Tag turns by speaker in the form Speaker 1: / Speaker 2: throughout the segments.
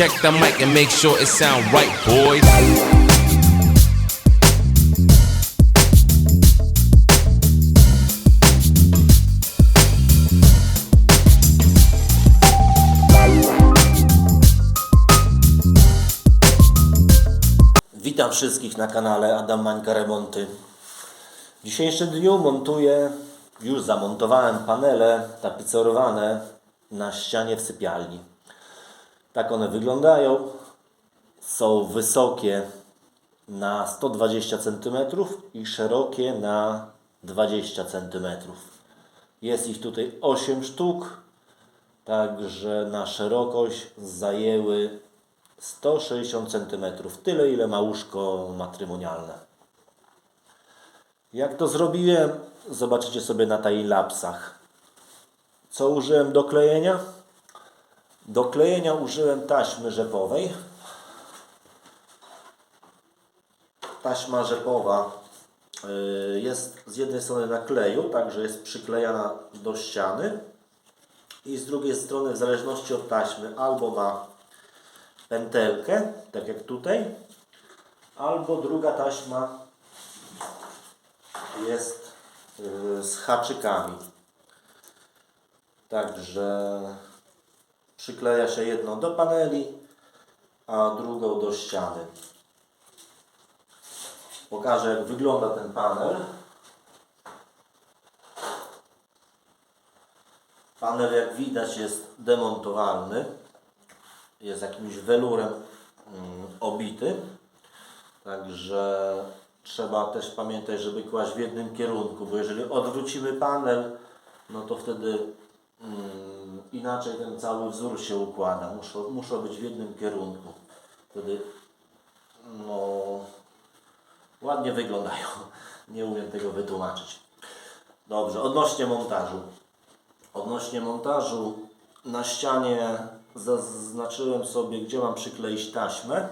Speaker 1: Check the mic and make sure it sound right, boys.
Speaker 2: Witam wszystkich na kanale Adam Mańka Remonty. W dzisiejszym dniu montuję, już zamontowałem panele tapicerowane na ścianie w sypialni. Tak one wyglądają. Są wysokie na 120 cm i szerokie na 20 cm. Jest ich tutaj 8 sztuk, także na szerokość zajęły 160 cm. Tyle, ile ma łóżko matrymonialne. Jak to zrobiłem, zobaczycie sobie na timelapsach. Co użyłem do klejenia? Do klejenia użyłem taśmy rzepowej. Taśma rzepowa y, jest z jednej strony na kleju, także jest przyklejana do ściany i z drugiej strony w zależności od taśmy albo ma pętelkę, tak jak tutaj, albo druga taśma jest y, z haczykami. Także przykleja się jedną do paneli, a drugą do ściany. Pokażę jak wygląda ten panel. Panel jak widać jest demontowalny jest jakimś welurem mm, obity. Także trzeba też pamiętać, żeby kłaść w jednym kierunku, bo jeżeli odwrócimy panel, no to wtedy inaczej ten cały wzór się układa. Muszą, muszą być w jednym kierunku. Wtedy no, ładnie wyglądają. Nie umiem tego wytłumaczyć. Dobrze, odnośnie montażu. Odnośnie montażu na ścianie zaznaczyłem sobie, gdzie mam przykleić taśmę.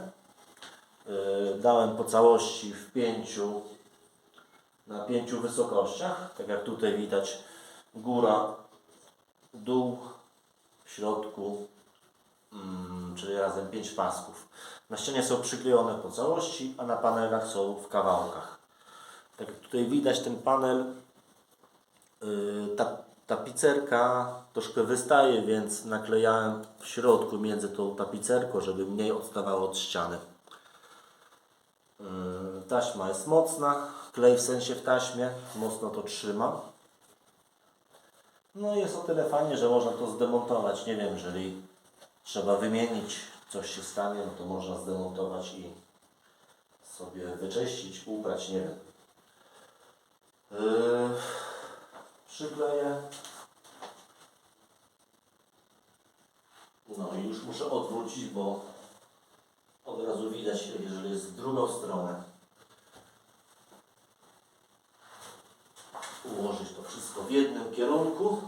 Speaker 2: Yy, Dałem po całości w pięciu, na pięciu wysokościach. Tak jak tutaj widać, góra, dół, w środku, mm, czyli razem pięć pasków. Na ścianie są przyklejone po całości, a na panelach są w kawałkach. Tak jak tutaj widać, ten panel Yy, ta tapicerka troszkę wystaje, więc naklejałem w środku między tą tapicerką, żeby mniej odstawało od ściany. Yy, Taśma jest mocna, klej w sensie w taśmie, mocno to trzyma. No jest o tyle fajnie, że można to zdemontować. Nie wiem, jeżeli trzeba wymienić, coś się stanie, no to można zdemontować i sobie wyczyścić, ubrać, nie wiem. Yy, przykleję. No i już muszę odwrócić, bo od razu widać, jeżeli jest w drugą stronę. Ułożyć to wszystko w jednym kierunku.